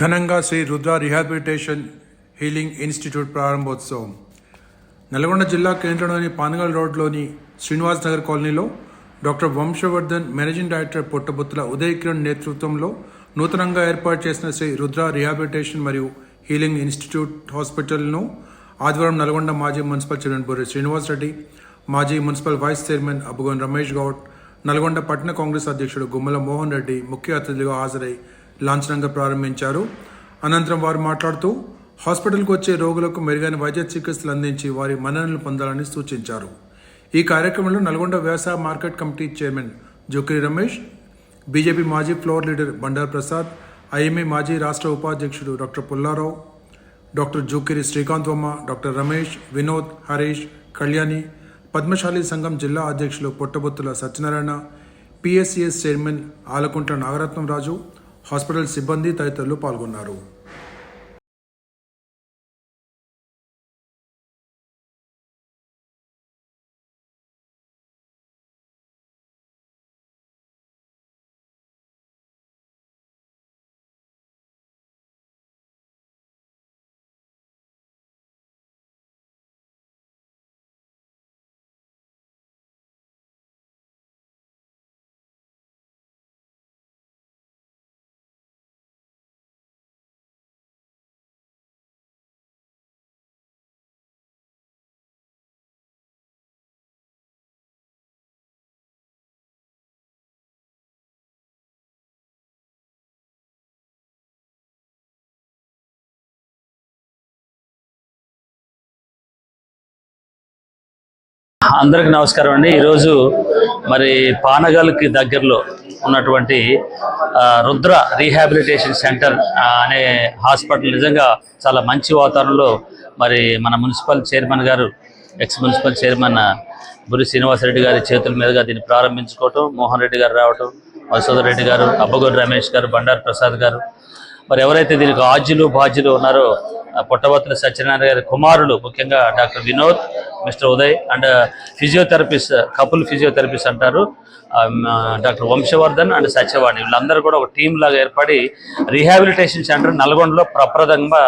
ఘనంగా Shri Rudra rehabilitation healing institute ప్రారంభోత్సవం. నల్గొండ జిల్లా కేంద్రంలోని పానగల్ రోడ్లోని శ్రీనివాస్ నగర్ కాలనీలో doctor Vamshavardhan managing director Puttabuthula Uday Kiran నేతృత్వంలో నూతనంగా ఏర్పాటు చేసిన శ్రీ రుద్ర రిహాబిలిటేషన్ మరియు హీలింగ్ ఇన్స్టిట్యూట్ హాస్పిటల్ను ఆదివారం నల్గొండ మాజీ మున్సిపల్ చైర్మన్ బొర్రె శ్రీనివాస్ రెడ్డి మాజీ municipal vice chairman Abbugon Ramesh Goud Nalgonda పట్టణ కాంగ్రెస్ అధ్యక్షుడు గుమ్మల మోహన్ రెడ్డి ముఖ్య అతిథిగా హాజరై లాంఛనంగా ప్రారంభించారు. అనంతరం వారు మాట్లాడుతూ హాస్పిటల్కు వచ్చే రోగులకు మెరుగైన వైద్య చికిత్సలు అందించి వారి మన్ననలు పొందాలని సూచించారు. ఈ కార్యక్రమంలో నల్గొండ వ్యవసాయ market committee chairman Jokiri Ramesh BJP మాజీ floor leader Bandar Prasad IMA మాజీ రాష్ట్ర ఉపాధ్యక్షుడు doctor Pullarao doctor Jokiri Srikanth Varma doctor Ramesh Vinod Harish Kalyani Padmashali సంఘం జిల్లా అధ్యక్షులు Pottabothula Satyanarayana PSCS chairman Alakuntla Nagaratnam Raju hospital సిబ్బంది తదితరులు పాల్గొన్నారు. అందరికి నమస్కారం అండి. ఈరోజు మరి పానగల్కి దగ్గరలో ఉన్నటువంటి రుద్ర రీహాబిలిటేషన్ సెంటర్ అనే హాస్పిటల్ నిజంగా చాలా మంచి వాతావరణంలో మరి మన మున్సిపల్ చైర్మన్ గారు ex municipal chairman Buri Srinivasareddy గారి చేతుల మీదుగా దీన్ని ప్రారంభించుకోవటం మోహన్ రెడ్డి గారు రావటం మధుసూదర్ రెడ్డి గారు అబ్బగోడు రమేష్ గారు బండారు ప్రసాద్ గారు. మరి ఎవరైతే దీనికి ఆజ్యులు బాధ్యులు ఉన్నారో పుట్టబత్తుల సత్యనారాయణ గారి కుమారులు ముఖ్యంగా doctor Vinod mister Uday and physiotherapist couple physiotherapist అంటారు. Um, uh, doctor Vamshavardhan and Satyavani. వీళ్ళందరూ కూడా ఒక టీం లాగా ఏర్పడి రీహాబిలిటేషన్ సెంటర్ నల్గొండలో ప్రప్రదంగా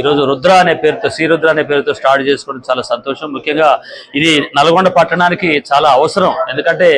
ఈరోజు రుద్ర అనే పేరుతో శ్రీరుద్ర అనే పేరుతో స్టార్ట్ చేసుకోవడం చాలా సంతోషం. ముఖ్యంగా ఇది నల్గొండ పట్టణానికి చాలా అవసరం. ఎందుకంటే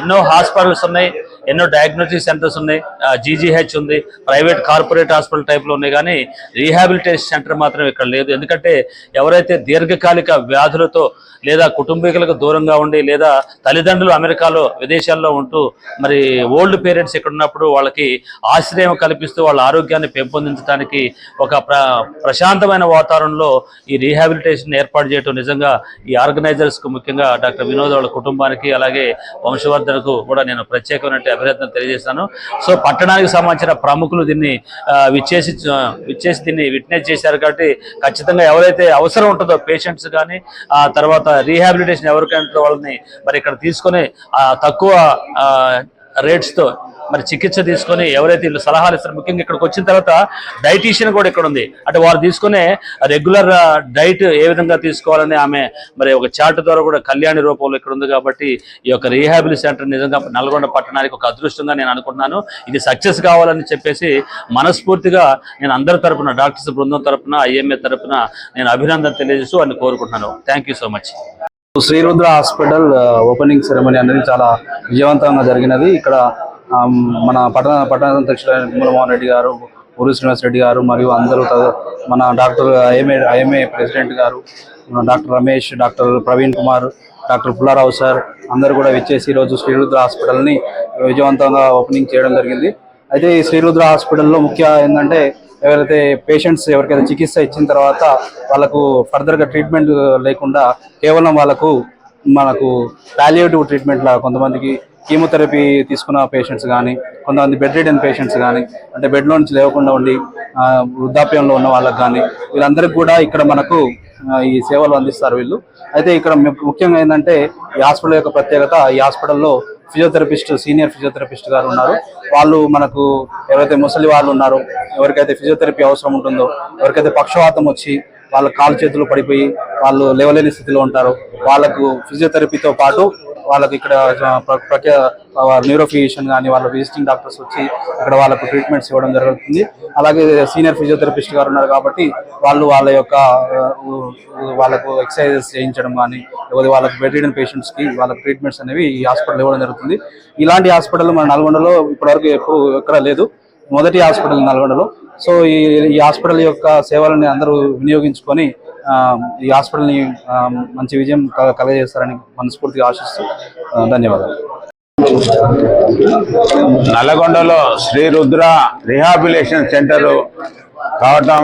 ఎన్నో హాస్పిటల్స్ ఉన్నాయి ఎన్నో డయాగ్నోస్టిక్ సెంటర్స్ ఉన్నాయి జీజీహెచ్ ఉంది ప్రైవేట్ కార్పొరేట్ హాస్పిటల్ టైప్లో ఉన్నాయి కానీ రీహాబిలిటేషన్ సెంటర్ మాత్రం ఇక్కడ లేదు. ఎందుకంటే ఎవరైతే దీర్ఘకాలిక వ్యాధులతో లేదా కుటుంబీకులకు దూరంగా ఉండి లేదా తల్లిదండ్రులు అమెరికాలో విదేశాల్లో ఉంటూ మరి ఓల్డ్ పేరెంట్స్ ఇక్కడ ఉన్నప్పుడు వాళ్ళకి ఆశ్రయం కల్పిస్తూ వాళ్ళ ఆరోగ్యాన్ని పెంపొందించడానికి ఒక ప్ర ప్రశాంతమైన వాతావరణంలో ఈ రీహాబిలిటేషన్ ఏర్పాటు చేయడం నిజంగా ఈ ఆర్గనైజర్స్కు ముఖ్యంగా డాక్టర్ వినోద్ వాళ్ళ కుటుంబానికి అలాగే వంశవర్ధనకు కూడా నేను ప్రత్యేకమైన అభినందన తెలియజేస్తాను. సో పట్టణానికి సంబంధించిన ప్రముఖులు దీన్ని విచ్చేసి విచ్చేసి దీన్ని విట్నెస్ చేశారు కాబట్టి ఖచ్చితంగా ఎవరైతే అవసరం ఉంటుందో పేషెంట్స్ కానీ ఆ తర్వాత రీహాబిలిటేషన్ ఎవరికైనా వాళ్ళని మరి ఇక్కడ తీసుకొని తక్కువ రేట్స్తో మరి చికిత్స తీసుకొని ఎవరైతే వీళ్ళు సలహాలు ఇస్తారు ముఖ్యంగా ఇక్కడికి వచ్చిన తర్వాత డైటీషియన్ కూడా ఇక్కడ ఉంది. అంటే వారు తీసుకునే రెగ్యులర్ డైట్ ఏ విధంగా తీసుకోవాలని ఆమె మరి ఒక చార్ట్ ద్వారా కూడా కళ్యాణి రూపంలో ఇక్కడ ఉంది కాబట్టి ఈ యొక్క రీహాబిలి సెంటర్ నిజంగా నల్గొండ పట్టణానికి ఒక అదృష్టంగా నేను అనుకుంటున్నాను. ఇది సక్సెస్ కావాలని చెప్పేసి మనస్ఫూర్తిగా నేను అందరి తరపున డాక్టర్స్ బృందం తరపున ఐఎంఏ తరపున నేను అభినందన తెలియజేస్తూ అని కోరుకుంటున్నాను. Thank so much Srirudra hospital opening ceremony అనేది చాలా విజయవంతంగా జరిగినది. ఇక్కడ మన పట్టణ పట్టణాధ్యక్షుడు అధ్యక్షుడు రెడ్డి గారు ఊరు శ్రీనివాస్ రెడ్డి గారు మరియు అందరూ మన డాక్టర్ ఐఎంఏ ఐఎంఏ ప్రెసిడెంట్ గారు doctor Ramesh doctor Praveen Kumar doctor Pullarao sir అందరూ కూడా విచ్చేసి ఈరోజు శ్రీరుద్ర హాస్పిటల్ని విజయవంతంగా ఓపెనింగ్ చేయడం జరిగింది. అయితే ఈ శ్రీరుద్ర హాస్పిటల్లో ముఖ్య ఏంటంటే ఎవరైతే పేషెంట్స్ ఎవరికైతే చికిత్స ఇచ్చిన తర్వాత వాళ్ళకు ఫర్దర్గా ట్రీట్మెంట్ లేకుండా కేవలం వాళ్ళకు మనకు పాలియేటివ్ ట్రీట్మెంట్ లాగా కొంతమందికి కీమోథెరపీ తీసుకున్న పేషెంట్స్ కానీ కొంతమంది బెడ్ రిడెన్ పేషెంట్స్ కానీ అంటే బెడ్లో నుంచి లేవకుండా ఉండి వృద్ధాప్యంలో ఉన్న వాళ్ళకి కానీ వీళ్ళందరికీ కూడా ఇక్కడ మనకు ఈ సేవలు అందిస్తారు వీళ్ళు. అయితే ఇక్కడ ముఖ్యంగా ఏంటంటే ఈ హాస్పిటల్ యొక్క ప్రత్యేకత ఈ హాస్పిటల్లో ఫిజియోథెరపిస్ట్ సీనియర్ ఫిజియోథెరపిస్ట్ గారు ఉన్నారు. వాళ్ళు మనకు ఎవరైతే ముసలి వాళ్ళు ఉన్నారో ఎవరికైతే ఫిజియోథెరపీ అవసరం ఉంటుందో ఎవరికైతే పక్షవాతం వచ్చి వాళ్ళ కాలు చేతులు పడిపోయి వాళ్ళు లేవలేని స్థితిలో ఉంటారు వాళ్ళకు ఫిజియోథెరపీతో పాటు వాళ్ళకి ఇక్కడ ప్ర- ప్రఖ్యా న్యూరో ఫిజిషియన్ కానీ వాళ్ళ విజిటింగ్ డాక్టర్స్ వచ్చి ఇక్కడ వాళ్ళకు ట్రీట్మెంట్స్ ఇవ్వడం జరుగుతుంది. అలాగే సీనియర్ ఫిజియోథెరపిస్ట్ గారు ఉన్నారు కాబట్టి వాళ్ళు వాళ్ళ యొక్క వాళ్ళకు ఎక్సర్సైజెస్ చేయించడం కానీ లేకపోతే వాళ్ళకి బెడ్ రిడన్ పేషెంట్స్ వాళ్ళకి ట్రీట్మెంట్స్ అనేవి ఈ హాస్పిటల్ ఇవ్వడం జరుగుతుంది. ఇలాంటి హాస్పిటల్ మన నల్గొండలో ఇప్పటివరకు ఎప్పుడు ఎక్కడ లేదు. మొదటి హాస్పిటల్ నల్గొండలో. సో ఈ ఈ హాస్పిటల్ యొక్క సేవలని అందరూ వినియోగించుకొని ఈ హాస్పిటల్ని మంచి విజయం కలగజేస్తారని మనస్ఫూర్తిగా ఆశిస్తూ ధన్యవాదాలు. నల్లగొండలో శ్రీ రుద్ర రిహాబిలేషన్ సెంటర్ కావటం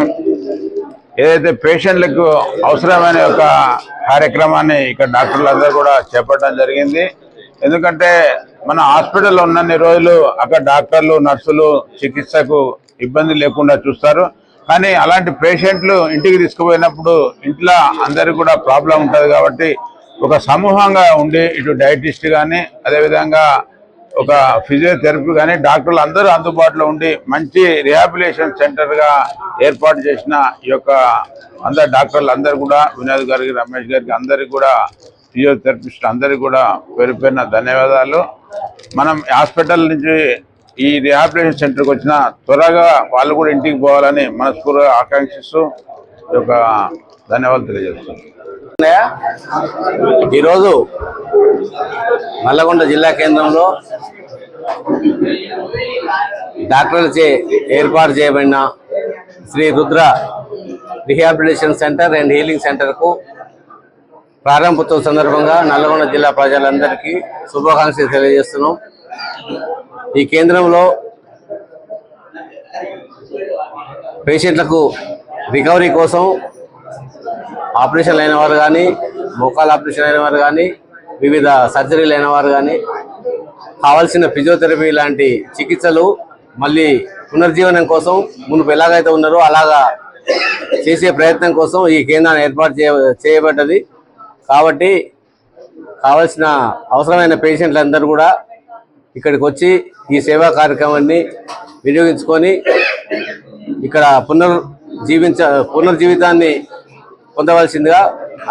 ఏదైతే పేషెంట్లకు అవసరమైన ఒక కార్యక్రమాన్ని ఇక్కడ డాక్టర్లు అందరూ కూడా చేపట్టడం జరిగింది. ఎందుకంటే మన హాస్పిటల్లో ఉన్నన్ని రోజులు అక్కడ డాక్టర్లు నర్సులు చికిత్సకు ఇబ్బంది లేకుండా చూస్తారు. కానీ అలాంటి పేషెంట్లు ఇంటికి తీసుకుపోయినప్పుడు ఇంట్లో అందరికి కూడా ప్రాబ్లం ఉంటుంది కాబట్టి ఒక సమూహంగా ఉండి ఇటు డయటిస్ట్ కానీ అదేవిధంగా ఒక ఫిజియోథెరపీ కానీ డాక్టర్లు అందరూ అందుబాటులో ఉండి మంచి రిహాబిలేషన్ సెంటర్గా ఏర్పాటు చేసిన ఈ యొక్క అందరు డాక్టర్లు అందరు కూడా వినోద్ గారికి రమేష్ గారికి అందరికి కూడా ఫిజియోథెరపిస్ట్ అందరికి కూడా పేరు ధన్యవాదాలు. మనం హాస్పిటల్ నుంచి ఈ రిహాబిలేషన్ సెంటర్కి వచ్చిన త్వరగా వాళ్ళు కూడా ఇంటికి పోవాలని మనస్ఫూర్తిగా ఆకాంక్షిస్తూ ఒక ధన్యవాదాలు తెలియజేస్తున్నాను. ఈరోజు నల్లగొండ జిల్లా కేంద్రంలో డాక్టర్లచే ఏర్పాటు చేయబడిన Sri Rudra rehabilitation centre and healing సెంటర్కు ప్రారంభోత్సవం సందర్భంగా నల్గొండ జిల్లా ప్రజలందరికీ శుభాకాంక్షలు తెలియజేస్తున్నాం. ఈ కేంద్రంలో పేషెంట్లకు రికవరీ కోసం ఆపరేషన్లు అయిన వారు కానీ మోకాల ఆపరేషన్ అయిన వారు కానీ వివిధ సర్జరీలు అయిన వారు కానీ కావాల్సిన ఫిజియోథెరపీ లాంటి చికిత్సలు మళ్ళీ పునర్జీవనం కోసం మునుపు ఎలాగైతే ఉన్నారో అలాగా చేసే ప్రయత్నం కోసం ఈ కేంద్రాన్ని ఏర్పాటు చేయ చేయబడ్డది. కాబట్టి కావలసిన అవసరమైన పేషెంట్లందరూ కూడా ఇక్కడికి వచ్చి ఈ సేవా కార్యక్రమాన్ని వినియోగించుకొని ఇక్కడ పునర్ జీవించ పునర్జీవితాన్ని పొందవలసిందిగా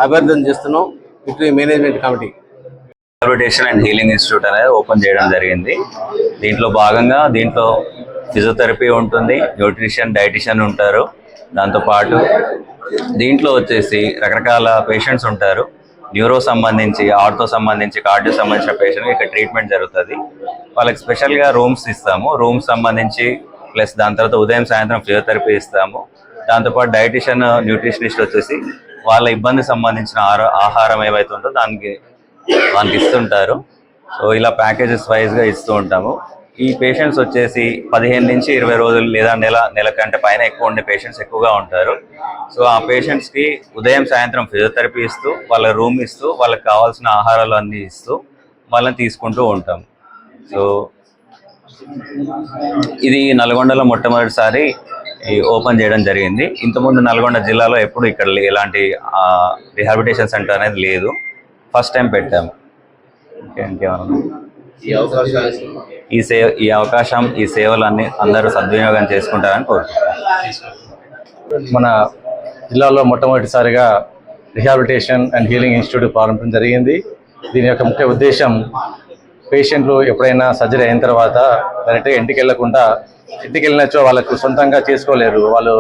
అభ్యర్థన చేస్తున్నాం ఇటు management committee. Rehabilitation and healing institute అనేది ఓపెన్ చేయడం జరిగింది. దీంట్లో భాగంగా దీంట్లో ఫిజియోథెరపీ ఉంటుంది న్యూట్రిషన్ డైటిషియన్ ఉంటారు. దాంతోపాటు దీంట్లో వచ్చేసి రకరకాల పేషెంట్స్ ఉంటారు. న్యూరో సంబంధించి ఆర్తో సంబంధించి కార్డియో సంబంధించిన పేషెంట్ ఇక్కడ ట్రీట్మెంట్ జరుగుతుంది. వాళ్ళకి స్పెషల్గా రూమ్స్ ఇస్తాము. రూమ్స్ సంబంధించి ప్లస్ దాని తర్వాత ఉదయం సాయంత్రం ఫిజియోథెరపీ ఇస్తాము. దాంతోపాటు డైటిషియన్ న్యూట్రిషనిస్ట్ వచ్చేసి వాళ్ళ ఇబ్బంది సంబంధించిన ఆహారం ఏవైతే ఉందో దానికి వాళ్ళకి ఇస్తుంటారు. సో ఇలా ప్యాకేజెస్ వైజ్గా ఇస్తూ ఉంటాము. ఈ పేషెంట్స్ వచ్చేసి పదిహేను నుంచి ఇరవై రోజులు లేదా నెల నెల కంటే పైన ఎక్కువ ఉండే పేషెంట్స్ ఎక్కువగా ఉంటారు. సో ఆ పేషెంట్స్కి ఉదయం సాయంత్రం ఫిజియోథెరపీ ఇస్తూ వాళ్ళ రూమ్ ఇస్తూ వాళ్ళకి కావాల్సిన ఆహారాలు అన్నీ ఇస్తూ వాళ్ళని తీసుకుంటూ ఉంటాం. సో ఇది నల్గొండలో మొట్టమొదటిసారి ఓపెన్ చేయడం జరిగింది. ఇంతకుముందు నల్గొండ జిల్లాలో ఎప్పుడు ఇక్కడ ఎలాంటి రిహాబిటేషన్ సెంటర్ అనేది లేదు. ఫస్ట్ టైం పెట్టాము. ఓకే ఇంకేమన్నా? ఈ సేవ ఈ అవకాశం ఈ సేవలన్నీ అందరూ సద్వినియోగం చేసుకుంటారని కోరుకుంటున్నాను. మన జిల్లాలో మొట్టమొదటిసారిగా రిహాబిలిటేషన్ అండ్ హీలింగ్ ఇన్స్టిట్యూట్ ప్రారంభించడం జరిగింది. దీని యొక్క ముఖ్య ఉద్దేశం పేషెంట్లు ఎప్పుడైనా సర్జరీ అయిన తర్వాత డైరెక్ట్గా ఇంటికి వెళ్ళకుండా ఇంటికి వెళ్ళినచో వాళ్ళకు సొంతంగా చేసుకోలేరు. వాళ్ళు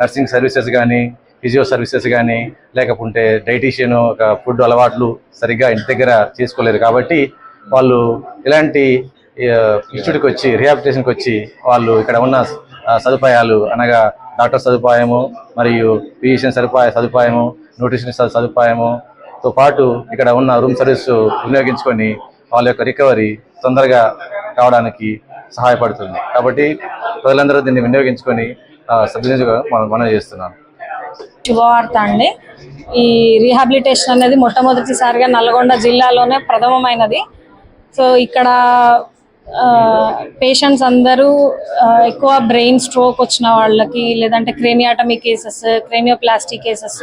నర్సింగ్ సర్వీసెస్ కానీ ఫిజియో సర్వీసెస్ కానీ లేకపోతే డైటీషియన్ ఒక ఫుడ్ అలవాట్లు సరిగ్గా ఇంటి దగ్గర చేసుకోలేరు. కాబట్టి వాళ్ళు ఇలాంటి ఇన్స్టిట్యూట్కి వచ్చి రిహాబిలిటేషన్కి వచ్చి వాళ్ళు ఇక్కడ ఉన్న సదుపాయాలు అనగా డాక్టర్ సదుపాయము మరియు ఫిజిషియన్ సదుపాయ సదుపాయము న్యూట్రిషనిస్ట్ సదుపాయముతో పాటు ఇక్కడ ఉన్న రూమ్ సర్వీస్ వినియోగించుకొని వాళ్ళ యొక్క రికవరీ తొందరగా కావడానికి సహాయపడుతుంది. కాబట్టి ప్రజలందరూ దీన్ని వినియోగించుకొని సద్వినియోగం మనం మనం చేస్తున్నాను శుభవార్త అండి. ఈ రీహాబిలిటేషన్ అనేది మొట్టమొదటిసారిగా నల్గొండ జిల్లాలోనే ప్రథమమైనది. సో ఇక్కడ పేషెంట్స్ అందరూ ఎక్కువ బ్రెయిన్ స్ట్రోక్ వచ్చిన వాళ్ళకి లేదంటే craniotomy cases cranioplasty cases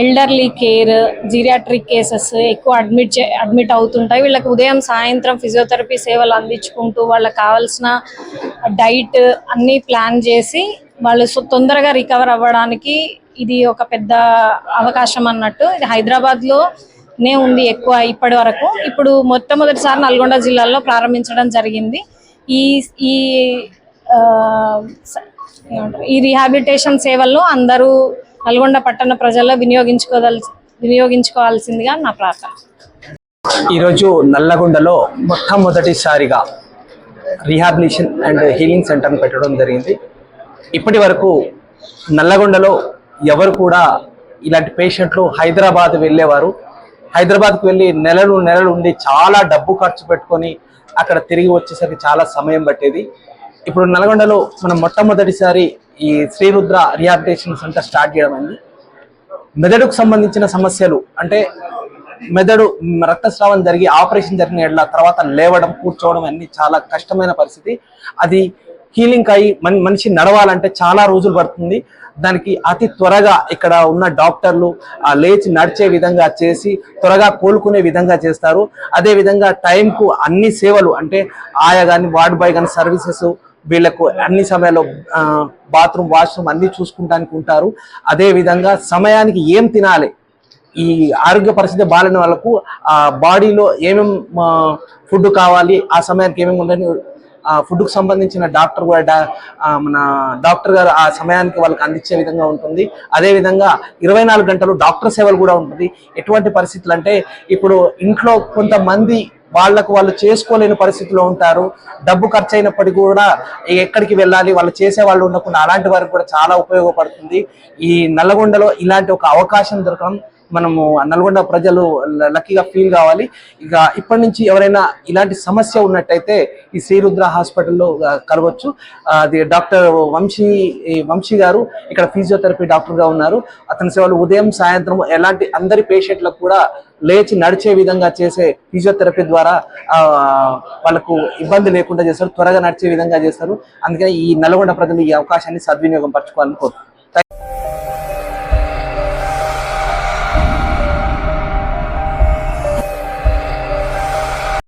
elderly care geriatric cases ఎక్కువ అడ్మిట్ చే అడ్మిట్ అవుతుంటాయి. వీళ్ళకి ఉదయం సాయంత్రం ఫిజియోథెరపీ సేవలు అందించుకుంటూ వాళ్ళకి కావాల్సిన డైట్ అన్నీ ప్లాన్ చేసి వాళ్ళు తొందరగా రికవర్ అవ్వడానికి ఇది ఒక పెద్ద అవకాశం అన్నట్టు. ఇది హైదరాబాద్లో నే ఉంది ఎక్కువ ఇప్పటి వరకు. ఇప్పుడు మొట్టమొదటిసారి నల్గొండ జిల్లాలో ప్రారంభించడం జరిగింది. ఈ ఈ ఈ రీహాబిలిటేషన్ సేవలను అందరూ నల్గొండ పట్టణ ప్రజల్లో వినియోగించుకోదల్ వినియోగించుకోవాల్సిందిగా నా ప్రార్థన. ఈరోజు నల్లగొండలో మొట్టమొదటిసారిగా రీహాబిలిటేషన్ అండ్ హీలింగ్ సెంటర్ని పెట్టడం జరిగింది. ఇప్పటి వరకు నల్లగొండలో ఎవరు కూడా ఇలాంటి పేషెంట్లు హైదరాబాద్ వెళ్ళేవారు. హైదరాబాద్కి వెళ్ళి నెలలు నెలలు ఉండి చాలా డబ్బు ఖర్చు పెట్టుకొని అక్కడ తిరిగి వచ్చేసరికి చాలా సమయం పట్టేది. ఇప్పుడు నల్గొండలో మనం మొట్టమొదటిసారి ఈ శ్రీరుద్ర రిహాబిటేషన్ సెంటర్ స్టార్ట్ చేయడం అయింది. మెదడుకు సంబంధించిన సమస్యలు అంటే మెదడు రక్తస్రావం జరిగి ఆపరేషన్ జరిగిన ఎడ్ల తర్వాత లేవడం కూర్చోవడం అన్ని చాలా కష్టమైన పరిస్థితి. అది హీలింగ్ అయి మనిషి నడవాలంటే చాలా రోజులు పడుతుంది. దానికి అతి త్వరగా ఇక్కడ ఉన్న డాక్టర్లు లేచి నడిచే విధంగా చేసి త్వరగా కోలుకునే విధంగా చేస్తారు. అదేవిధంగా టైంకు అన్ని సేవలు అంటే ఆయా కానీ వార్డ్ బాయ్ కానీ సర్వీసెస్ వీళ్ళకు అన్ని సమయాల్లో బాత్రూమ్ వాష్రూమ్ అన్ని చూసుకుంటానికి ఉంటారు. అదేవిధంగా సమయానికి ఏం తినాలి? ఈ ఆరోగ్య పరిస్థితి బాగాలేని వాళ్ళకు ఆ బాడీలో ఏమేం ఫుడ్ కావాలి? ఆ సమయానికి ఏమేమి ఉందని ఫుడ్కు సంబంధించిన డాక్టర్ కూడా మన డాక్టర్ గారు ఆ సమయానికి వాళ్ళకి అందించే విధంగా ఉంటుంది. అదే విధంగా ఇరవై నాలుగు గంటలు డాక్టర్ సేవలు కూడా ఉంటుంది. ఎటువంటి పరిస్థితులు అంటే ఇప్పుడు ఇంట్లో కొంతమంది వాళ్ళకు వాళ్ళు చేసుకోలేని పరిస్థితిలో ఉంటారు. డబ్బు ఖర్చు అయినప్పటికీ కూడా ఎక్కడికి వెళ్ళాలి వాళ్ళు చేసే వాళ్ళు ఉండకుండా అలాంటి వారికి కూడా చాలా ఉపయోగపడుతుంది. ఈ నల్లగొండలో ఇలాంటి ఒక అవకాశం దొరకడం మనము నల్గొండ ప్రజలు లక్కీగా ఫీల్ కావాలి. ఇక ఇప్పటి నుంచి ఎవరైనా ఇలాంటి సమస్య ఉన్నట్టయితే ఈ శ్రీరుద్ర హాస్పిటల్లో కలవచ్చు అది డాక్టర్ వంశీ వంశీ గారు ఇక్కడ ఫిజియోథెరపీ డాక్టర్గా ఉన్నారు. అతని సేవలు ఉదయం సాయంత్రం ఎలాంటి అందరి పేషెంట్లకు కూడా లేచి నడిచే విధంగా చేసే ఫిజియోథెరపీ ద్వారా వాళ్ళకు ఇబ్బంది లేకుండా చేస్తారు. త్వరగా నడిచే విధంగా చేస్తారు. అందుకని ఈ నల్గొండ ప్రజలు ఈ అవకాశాన్ని సద్వినియోగం పరచుకోవాలని కోరుతున్నారు